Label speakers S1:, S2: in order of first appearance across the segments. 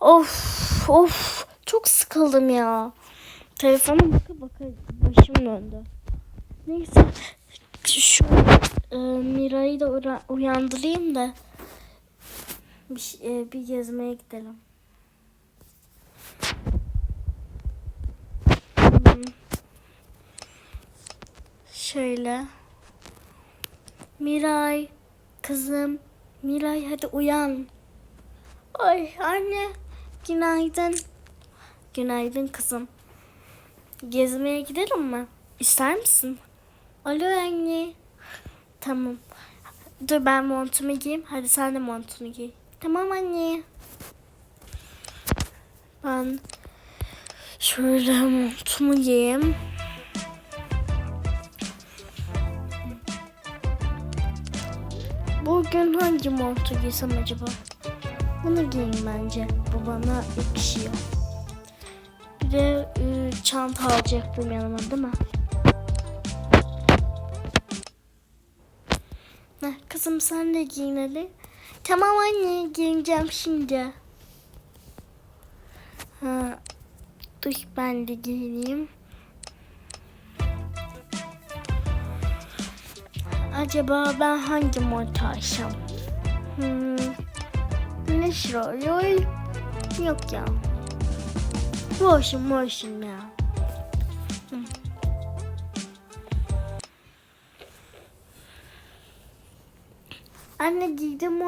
S1: Of of çok sıkıldım ya. Telefona baka baka başım döndü. Neyse şu e, Mira'yı da uyandırayım da bir, e, bir gezmeye gidelim. Hmm. Şöyle. Miray, kızım. Miray hadi uyan. Ay anne, günaydın. Günaydın kızım. Gezmeye gidelim mi? İster misin? Alo anne. Tamam. Dur ben montumu giyeyim. Hadi sen de montunu giy. Tamam anne. Ben şöyle montumu giyeyim. Bugün hangi montu giysem acaba? Bunu giyeyim bence. Bu bana yakışıyor. Bir de e, çanta alacaktım yanıma değil mi? Heh, kızım sen de giyin hadi. Tamam anne giyineceğim şimdi. Ha, dur ben de giyineyim. Acaba ben hangi montu alsam? Hmm, ne şöyle? Yok ya. Boşum boşum ya. Hı. Anne giydim.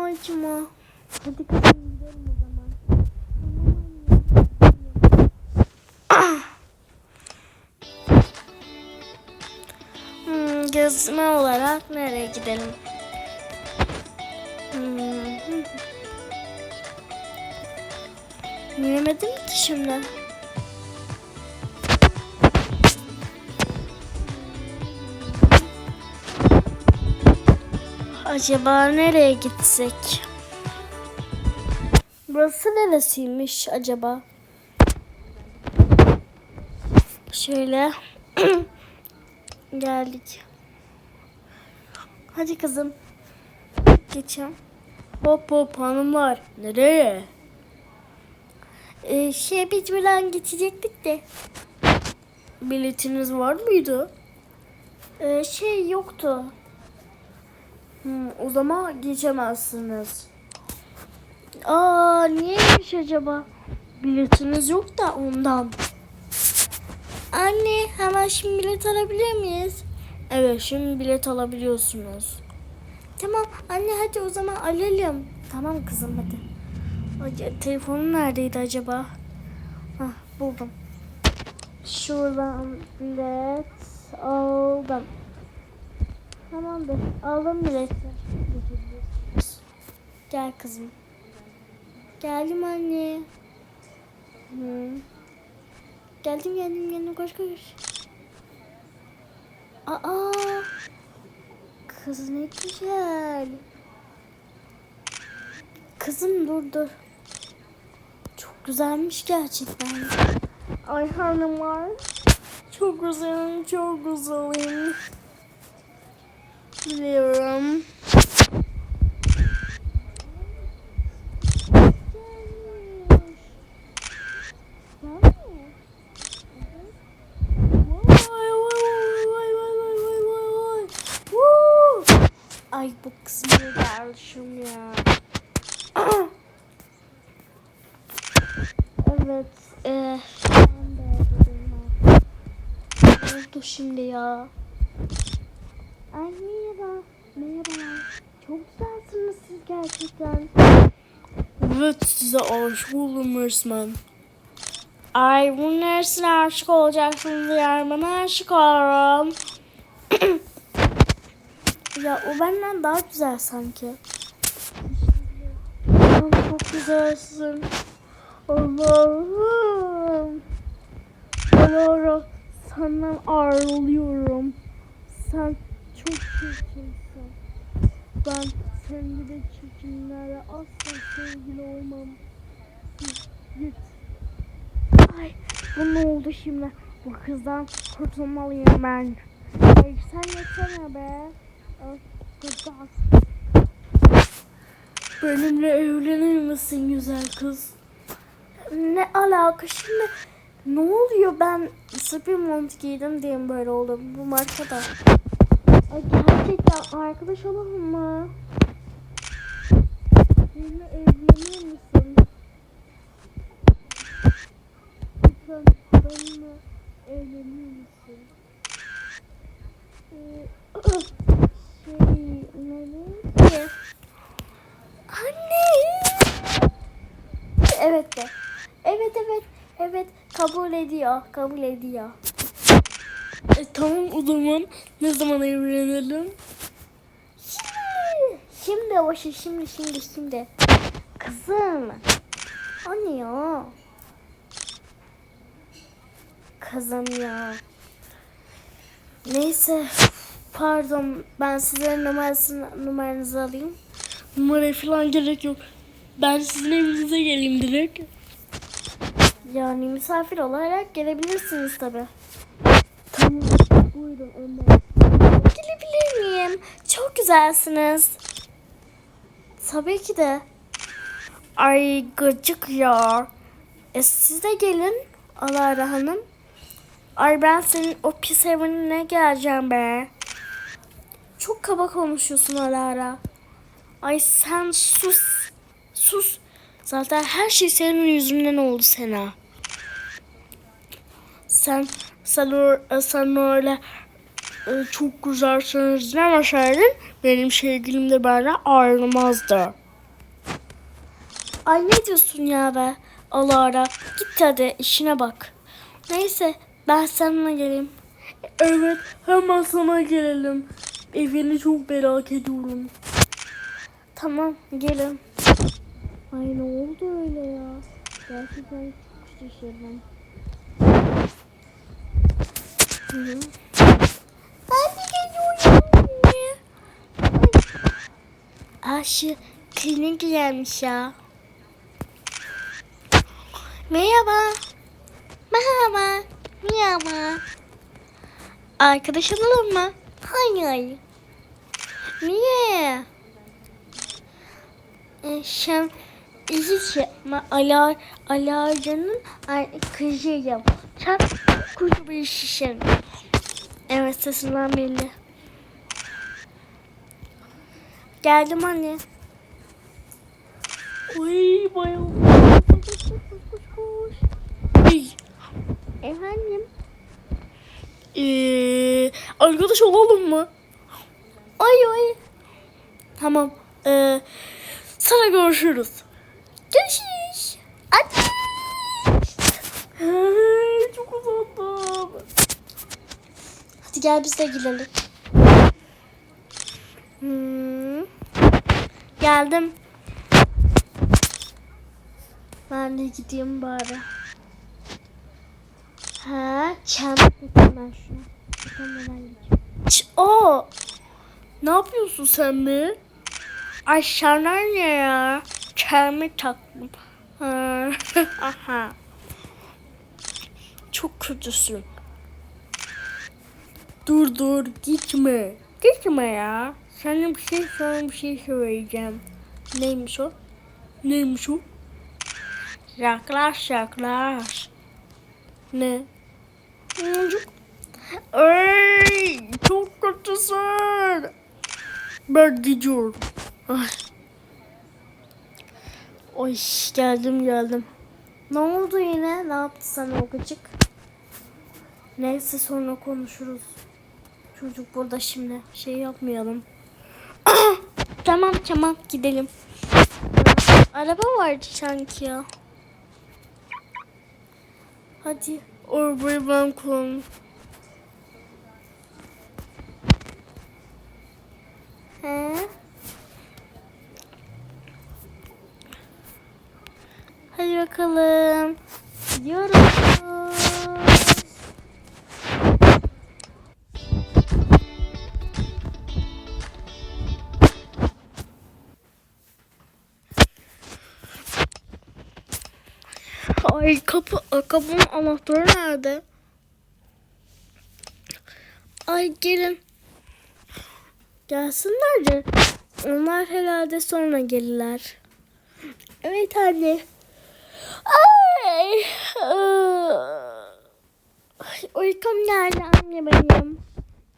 S1: Hadi o zaman. Ah! Hmm, gezme olarak nereye gidelim? Hmm. Bilemedim ki şimdi. Acaba nereye gitsek? Burası neresiymiş acaba? Şöyle geldik. Hadi kızım. Geçelim. Hop hop hanımlar. Nereye? Ee, şey buradan geçecektik de. Biletiniz var mıydı? Ee, şey yoktu. Hmm, o zaman geçemezsiniz. Aa niyeymiş acaba? Biletiniz yok da ondan. Anne hemen şimdi bilet alabilir miyiz? Evet şimdi bilet alabiliyorsunuz. Tamam anne hadi o zaman alalım. Tamam kızım hadi. Ay, telefonun neredeydi acaba? Hah buldum. Şuradan bilet aldım. Tamamdır. Aldım bileti. Gel kızım. Geldim anne. Hı. Geldim geldim geldim koş koş. Aa. Kız ne güzel. Kızım dur dur. Güzelmiş gerçekten. Ay hanımlar. Çok güzelim, çok güzelim. Biliyorum. Ay bu kısmı dermişim ya. evet. E, ben de dedim. Ne oldu şimdi ya? Ay merhaba. Merhaba. Çok güzelsiniz siz gerçekten. Evet size aşık oldum resmen. Ay bu neresine aşık olacaksınız ya? Bana aşık olurum. ya o benden daha güzel sanki. Çok güzelsin. Allah'ım. Alara senden ayrılıyorum. Sen çok çirkinsin. Ben sen gibi çirkinlerle asla sevgili olmam. Git. Ay bu ne oldu şimdi? Bu kızdan kurtulmalıyım ben. Ay sen yetsene be. Kızdan. Benimle evlenir misin güzel kız? ne alaka şimdi? Ne oluyor ben spor mont giydim diye mi böyle oldu bu markada? Ay gerçekten arkadaş olalım mı? Benimle evlenir misin? Lütfen benimle evlenir misin? Ee, şey ne ki? Anne! Evet de. Evet evet. Evet kabul ediyor. Kabul ediyor. E, tamam o zaman ne zaman evlenelim? Şimdi. Şimdi o şey şimdi şimdi şimdi. Kızım. Anne ya. Kızım ya. Neyse. Pardon ben sizlerin numarasını, numaranızı alayım. Numara falan gerek yok. Ben sizin evinize geleyim direkt. Yani misafir olarak gelebilirsiniz tabi. Tamam. Buyurun Ömer. Gelebilir miyim? Çok güzelsiniz. Tabii ki de. Ay gıcık ya. E siz de gelin Alara Hanım. Ay ben senin o pis evine geleceğim be. Çok kaba konuşuyorsun Alara. Ay sen sus. Sus. Zaten her şey senin yüzünden oldu Sena. Sen sen, or, sen öyle e, çok güzelsiniz demeseydin benim sevgilim de benden ayrılmazdı. Ay ne diyorsun ya be? Alara git hadi işine bak. Neyse ben seninle geleyim. Evet hemen sana gelelim. Evini çok merak ediyorum. Tamam gelin. Ay ne oldu öyle ya? Gerçekten çok şaşırdım. Hı. Geliyorum. Aa şu klinik gelmiş ya. Merhaba. Merhaba. Merhaba. Arkadaş olalım mı? Hayır. Niye? E, sen hiç yapma. Ala, Alaca'nın kızıyım. Sen kuzu bir şişin. Evet sesinden belli. Geldim anne. Uy bayıldım. Efendim? Ee, arkadaş olalım mı? Ay ay. Tamam. Ee, sana görüşürüz. Görüşürüz. Hadi. Çok uzattım. Hadi gel biz de gidelim. Hmm. Geldim. Ben de gideyim bari. Ha, çam takayım ben şunu. O. Ne yapıyorsun sen be? Ay ne ya? Çelme taktım. Ha. Aha. Çok kötüsün. Dur dur gitme. Gitme ya. Sana bir şey sana bir şey söyleyeceğim. Neymiş o? Neymiş o? Yaklaş yaklaş. Ne? Çocuk. Ay, çok kötüsün. Ben gidiyorum. Ay. Oy geldim geldim. Ne oldu yine? Ne yaptı sana o gıcık? Neyse sonra konuşuruz. Çocuk burada şimdi. Şey yapmayalım. tamam tamam gidelim. Araba vardı sanki ya. Hadi arabayı ben kullanayım. Kapının anahtarı nerede? Ay gelin. Gelsinler de. Onlar herhalde sonra gelirler. Evet anne. Ay. Ay, Uykum geldi anne benim.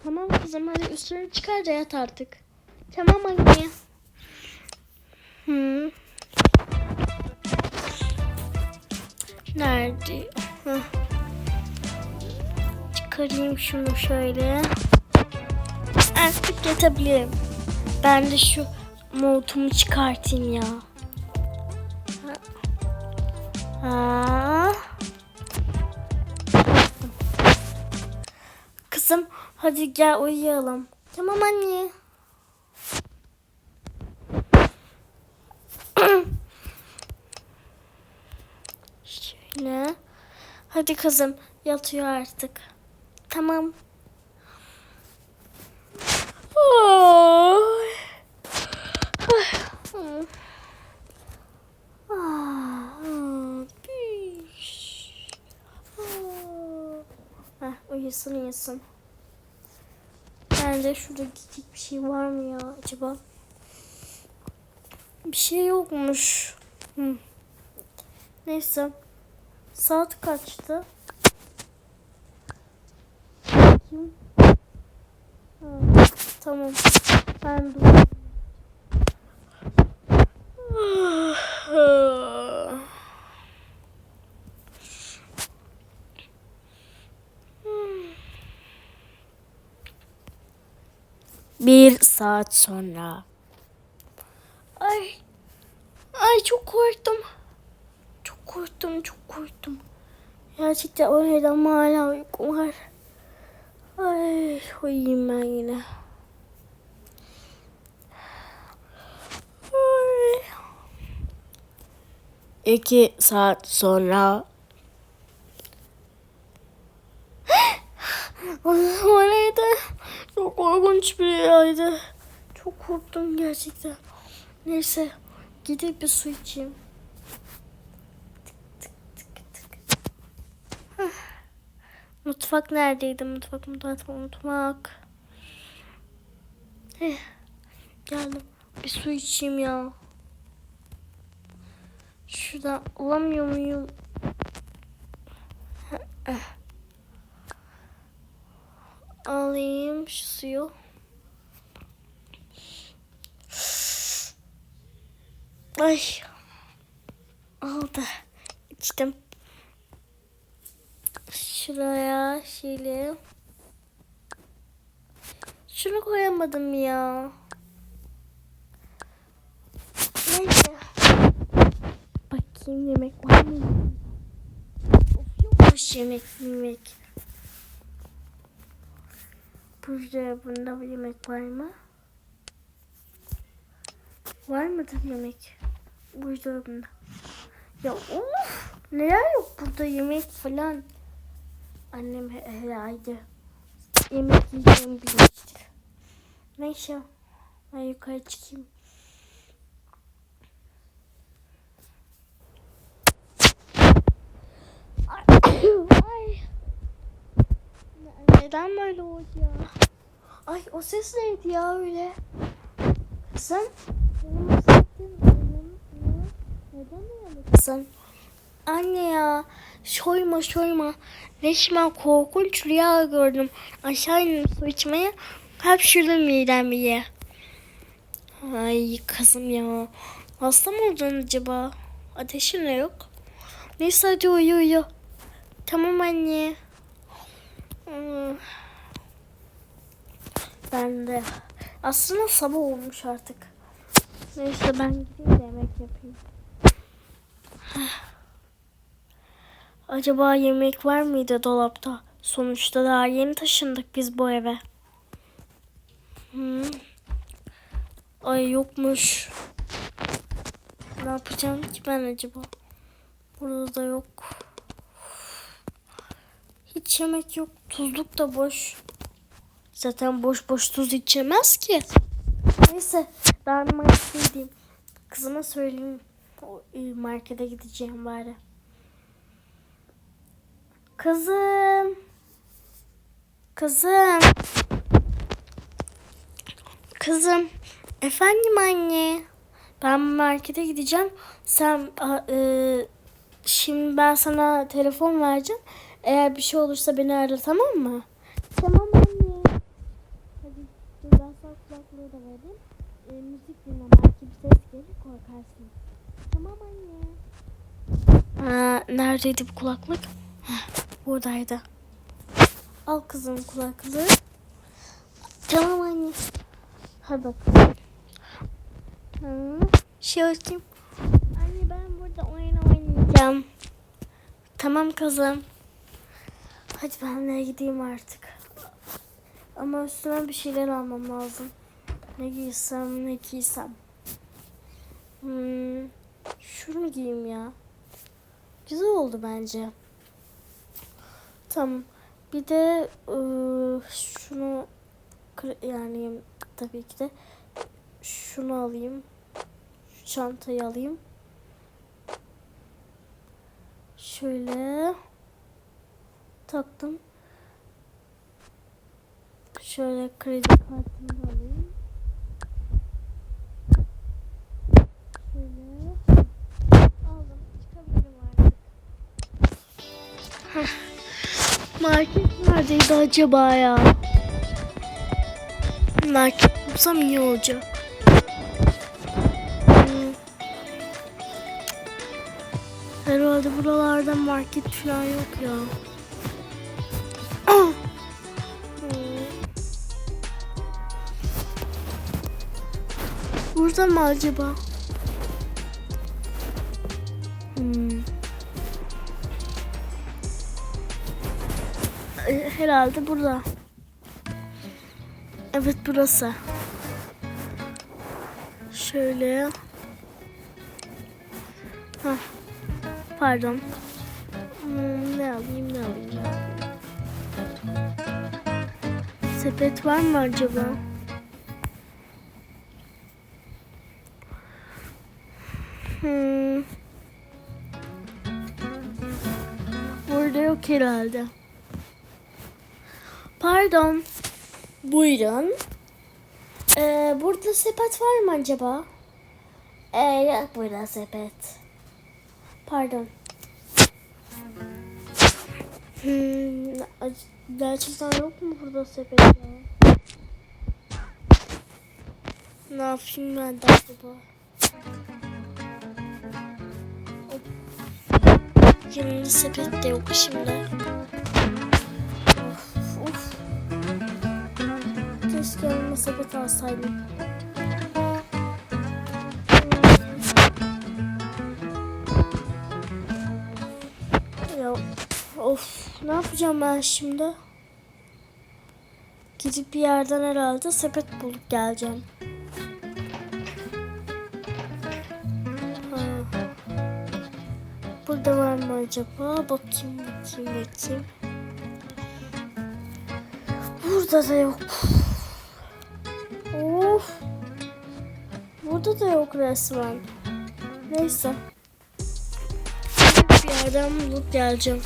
S1: Tamam kızım hadi üstünü çıkar da yat artık. Tamam anne. Hı. Nerede? Hı. Çıkarayım şunu şöyle. Artık yatabilirim. Ben de şu montumu çıkartayım ya. Ha. Kızım hadi gel uyuyalım. Tamam anne. Şöyle. Hadi kızım yatıyor artık. Tamam. Oy. Ah, piş. Ah. Heh, uyusun uyusun. Bence şurada gidecek bir şey var mı ya acaba? Bir şey yokmuş. Hı. Neyse. Saat kaçtı? Bakayım. Ha, tamam. Ben dur. Bir saat sonra. Ay. Ay çok korktum. Korktum, çok korktum. Gerçekten orada hala uykum var. Ay uyuyayım ben yine. Ay. İki saat sonra. o neydi? Çok korkunç bir rüyaydı. Çok korktum gerçekten. Neyse gidip bir su içeyim. Mutfak neredeydi? Mutfak, mutfak, mutfak. Heh, geldim. Bir su içeyim ya. Şuradan olamıyor muyum? Heh, eh. Alayım şu suyu. Ay. Oldu. İçtim. Şuraya şöyle. Şunu koyamadım ya. Neyse. Bakayım yemek var mı? Of yokmuş yemek yemek. Buzdolabında bir yemek var mı? Var mıdır yemek? Buzdolabında. Ya of! Neler yok burada yemek falan. Annem he- herhalde yemek yiyeceğimi bilmiştir. Neyse. Ben yukarı çıkayım. Ay. Ne- Neden böyle oldu ya? Ay o ses neydi ya öyle? Sen? Benim o sesim Neden? Anne ya soyma soyma. Resmen korkunç rüya gördüm. Aşağı indim su içmeye. Hapşırdım midem diye. Ay kızım ya. Hasta mı oldun acaba? Ateşin de yok. Neyse hadi uyu uyu. Tamam anne. Hmm. Ben de. Aslında sabah olmuş artık. Neyse ben gideyim de yemek yapayım. Acaba yemek var mıydı dolapta? Sonuçta daha yeni taşındık biz bu eve. Hmm. Ay yokmuş. Ne yapacağım ki ben acaba? Burada da yok. Hiç yemek yok. Tuzluk da boş. Zaten boş boş tuz içemez ki. Neyse ben markete gideyim. Kızıma söyleyeyim. E, markete gideceğim bari. Kızım. Kızım. Kızım. Efendim anne. Ben markete gideceğim. Sen e, Şimdi ben sana telefon vereceğim. Eğer bir şey olursa beni ara tamam mı? Tamam anne. Hadi dur ben sana kulaklığı da vereyim. E, müzik dinle belki bir ses gelir korkarsın. Tamam anne. Aa, neredeydi bu kulaklık? Heh, buradaydı. Al kızım kulaklığı. Tamam anne. Hadi bakalım. Şey bakayım. Anne ben burada oyun oynayacağım. Tamam kızım. Hadi ben de gideyim artık. Ama üstüme bir şeyler almam lazım. Ne giysem ne giysem. Hmm, şunu giyeyim ya. Güzel oldu bence. Tamam. Bir de ıı, şunu yani tabii ki de şunu alayım. Şu çantayı alayım. Şöyle taktım. Şöyle kredi kartımı da alayım. Şöyle aldım. Çıkabilirim artık. Market neredeydi acaba ya? Market bulsam iyi olacak. Hmm. Herhalde buralarda market falan yok ya. Ah! Hmm. Burada mı acaba? Hmm. Herhalde burada. Evet burası. Şöyle. Hah. Pardon. Hmm, ne alayım ne alayım. Sepet var mı acaba? Hmm. Burada yok herhalde. Pardon. Buyurun. Ee, burada sepet var mı acaba? Ee, yok burada sepet. Pardon. Hmm, gerçekten yok mu burada sepet ya? Ne yapayım ben de acaba? Yanımda sepet de yok şimdi. Yanıma sepet alsaydım. Ya of ne yapacağım ben şimdi? Gidip bir yerden herhalde sepet bulup geleceğim. Burada var mı acaba? Bakayım bakayım bakayım. Burada da yok. Of. Burada da yok resmen. Neyse. Bir yerden bulup geleceğim.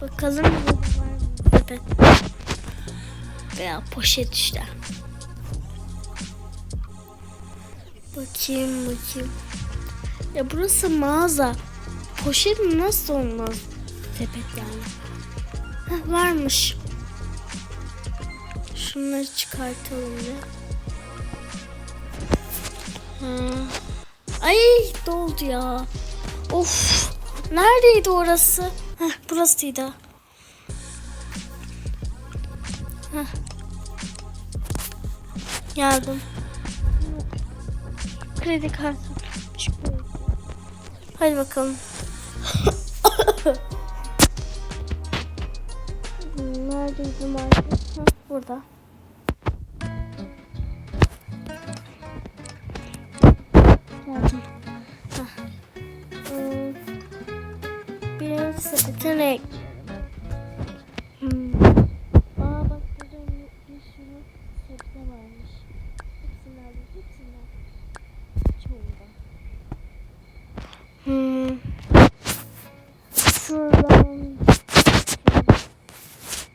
S1: Bakalım sepet? Veya poşet işte. Bakayım bakayım. Ya burası mağaza. Poşet nasıl olmaz? Sepet yani. Heh, varmış. Şunları çıkartalım ya. Ha. Ay doldu ya. Of. Neredeydi orası? Heh, burasıydı. Heh. Geldim. kredi kartı. Hadi bakalım. Neredeydi market? Burada. Geldim. Ekleyelim. Hmm. Aa bak burada bir sürü sebze varmış. Hepsini alayım, hepsinden. Çoğundan. Hmm. Şuradan.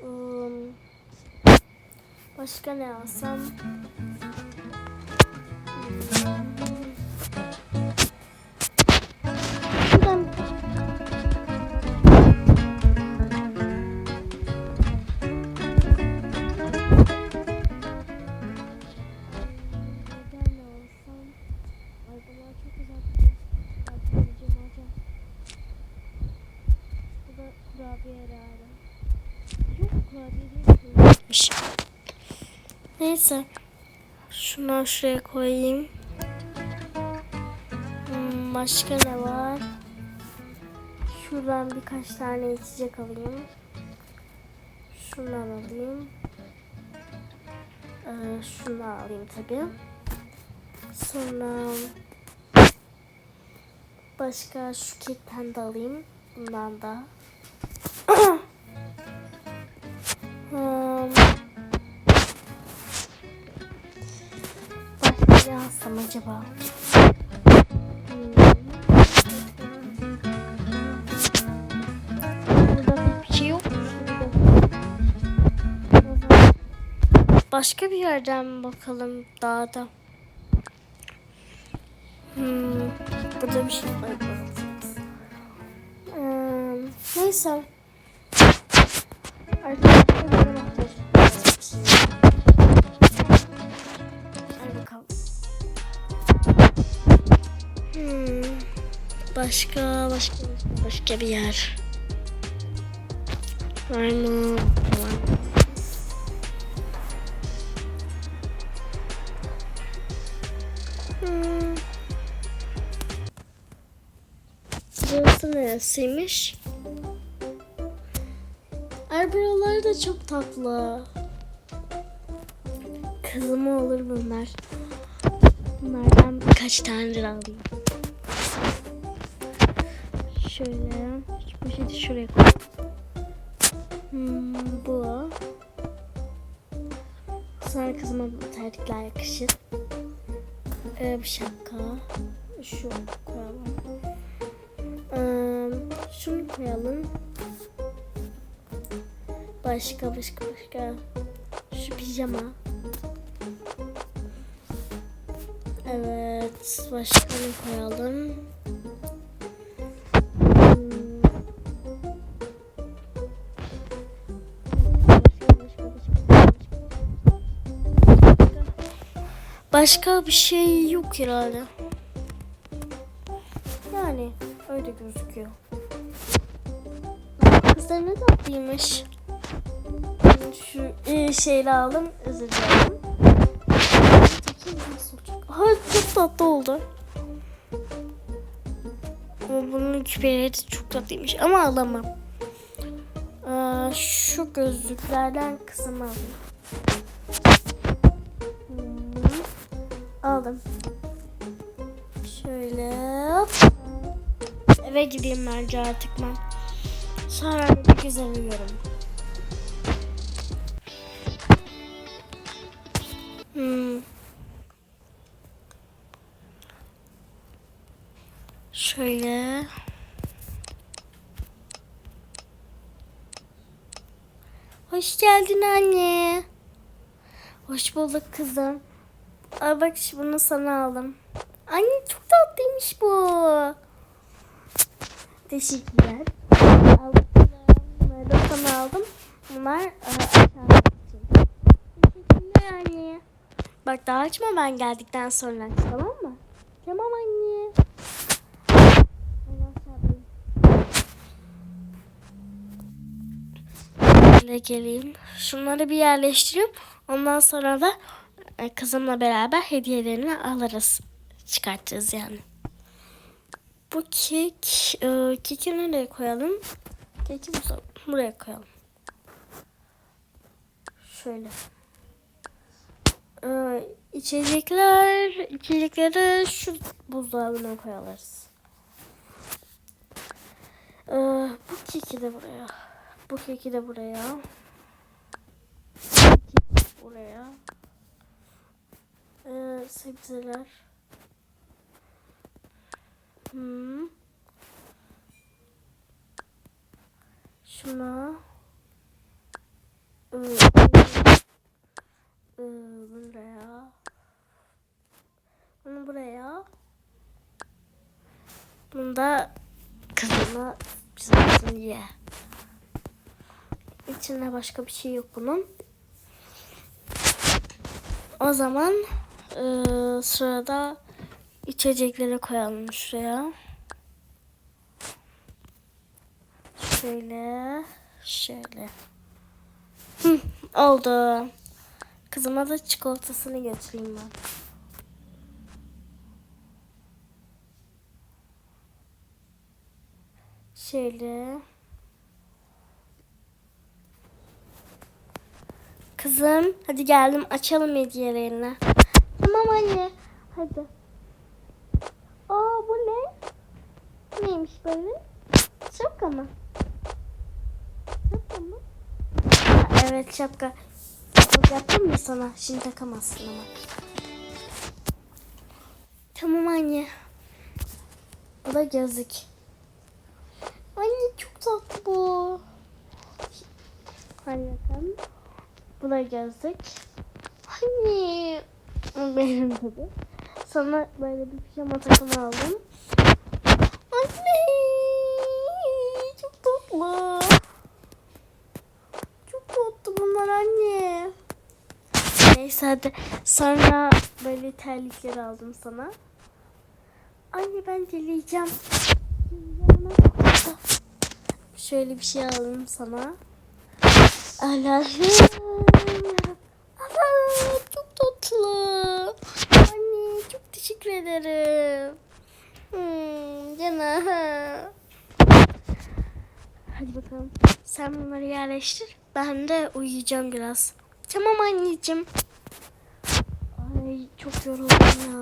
S1: Hmm. Başka ne alsam? Değil. Neyse. Şunu şuraya koyayım. Hmm, başka ne var? Şuradan birkaç tane içecek alayım. Şundan alayım. Ee, şunu alayım tabii. Sonra başka şu kekten de alayım. Bundan da. Alsam acaba? Şey. Başka bir yerden bakalım dağda? Hmm, burada bir şey var. Hmm, neyse. Arkadaşlar başka başka başka bir yer. Var mı? Var. Hmm. Burası neresiymiş? Ay buralar da çok tatlı. Kızıma olur bunlar. Bunlardan birkaç tane alayım. Şöyle. Şu poşeti şuraya koy. Hmm, bu. Sonra kızıma bu terlikler yakışır. Ee, bir şapka. Şu koyalım. Ee, şunu koyalım. Başka başka başka. Şu pijama. Evet. Başka ne koyalım? Başka bir şey yok herhalde. Yani öyle gözüküyor. Kızlar ne tatlıymış. Şu e, şeyle aldım. Özür dilerim. Aha çok tatlı oldu. Ama bunun küpeleri çok tatlıymış ama alamam. Aa, şu gözlüklerden kızım alayım. Aldım. Şöyle. Eve gideyim bence artık ben. Sonra bir güzel uyuyorum. Hmm. Şöyle. Hoş geldin anne. Hoş bulduk kızım. Aa, bak bunu sana aldım. Anne çok tatlıymış bu. Teşekkürler. Bunları da sana aldım. Bunlar e. Teşekkürler anne. Bak daha açma ben geldikten sonra aç, tamam mı? Tamam anne. Şöyle geleyim. Şunları bir yerleştirip ondan sonra da kızımla beraber hediyelerini alırız. çıkartacağız yani. Bu kek, e, keki nereye koyalım? Keki bu- buraya koyalım. Şöyle. Ee, içecekler, içecekleri şu buzdolabına koyarız. Ee, bu keki de buraya. Bu keki de buraya. Buraya. Ee, sebzeler. Hmm. Şuna. Ee, ee, buraya. Bunu buraya. Bunu da kızıma pizzacısını ye. İçinde başka bir şey yok bunun. O zaman eee, sırada içecekleri koyalım şuraya. Şöyle, şöyle. Hı, oldu. Kızıma da çikolatasını götüreyim ben. Şöyle. Kızım hadi geldim açalım hediyelerini. Tamam anne hadi. Aa bu ne? Neymiş böyle? Şapka mı? Şapka mı? Evet şapka. Yaptım mı sana? Şimdi takamazsın ama. Tamam anne. Bu da gözlük. Anne çok tatlı bu. Hadi bakalım. Bu da gözlük. Anne. Benim tabii. Sana böyle bir pijama takımı aldım. Anne. Çok tatlı. Çok tatlı bunlar anne. Neyse hadi. Sonra böyle terlikleri aldım sana. Anne ben deleyeceğim. Şöyle bir şey aldım sana. Allah'ım. Çok tatlı. Anne çok teşekkür ederim. Hmm, canım. Hadi bakalım. Sen bunları yerleştir. Ben de uyuyacağım biraz. Tamam anneciğim. Ay çok yoruldum ya.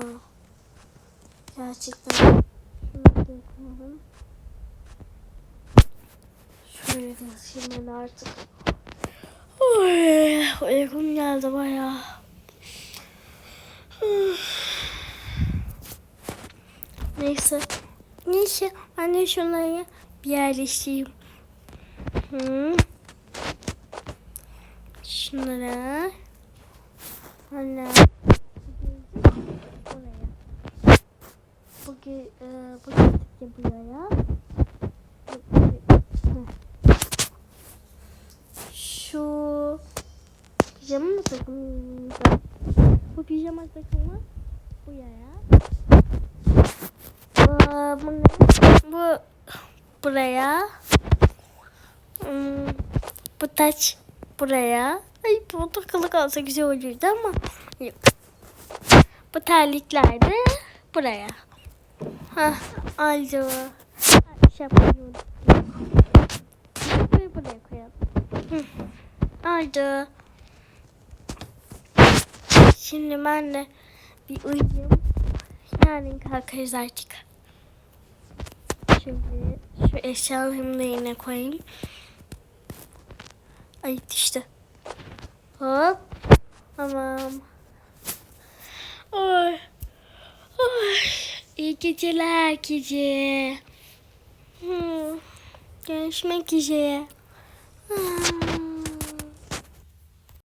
S1: Gerçekten. Şöyle de artık. Oy, uykum geldi bayağı. Neyse. Neyse. Ben de şunları bir yerleştireyim. Hı. Şunlara. Buraya. Bugün e, bugün buraya. Şu mı takımı? Bu pijama takımı bu yaya. Aa, bu ne? Bu buraya. Hmm, bu taç buraya. Ay bu takılı kalsa güzel olurdu ama yok. Bu terlikler de buraya. Hah aldı. Şapkayı unuttum. Şapkayı buraya koyalım. Hı. Aldı. Şimdi ben de bir uyuyayım. Yarın kalkarız artık. Şimdi şu eşyalarımı da yerine koyayım. Ay işte. Hop. Tamam. Ay. Ay. İyi geceler herkese. Hmm. Görüşmek üzere. Hmm.